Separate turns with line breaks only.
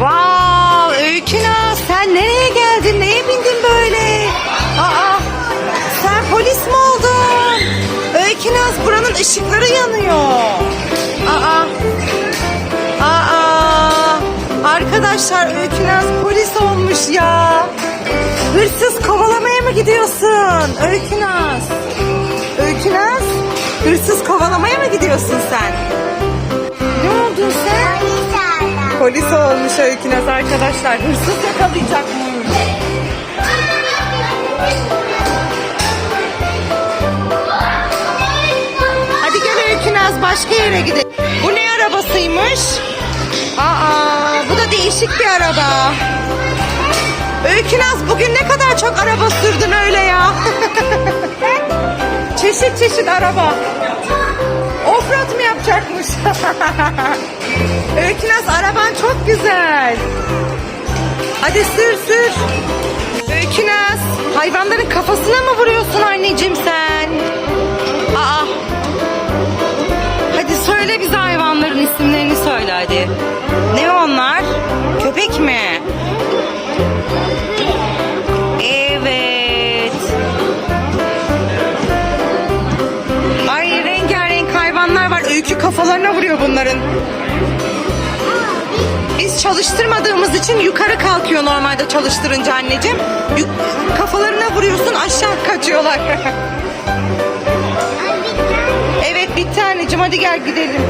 Vav Öyküna sen nereye geldin? Neye bindin böyle? Aa sen polis mi oldun? Öykünaz buranın ışıkları yanıyor. Aa Aa arkadaşlar Öykünaz polis olmuş ya. Hırsız kovalamaya mı gidiyorsun? Öykünaz. Öykünaz hırsız kovalamaya mı gidiyorsun sen? Polis olmuş Öykünaz arkadaşlar. Hırsız yakalayacakmış. Hadi gel Öykünaz başka yere gidelim. Bu ne arabasıymış? Aa, bu da değişik bir araba. Öykünaz bugün ne kadar çok araba sürdün öyle ya. çeşit çeşit araba. Offroad mu yapacakmış? Çok güzel. Hadi sür sür. Öykünaz hayvanların kafasına mı vuruyorsun anneciğim sen? Aa. Hadi söyle bize hayvanların isimlerini söyle hadi. Ne onlar? Köpek mi? Evet. Ay rengarenk hayvanlar var. Öykü kafalarına vuruyor bunların. Çalıştırmadığımız için yukarı kalkıyor normalde çalıştırınca anneciğim. Yuk- kafalarına vuruyorsun aşağı kaçıyorlar. evet bitti anneciğim hadi gel gidelim.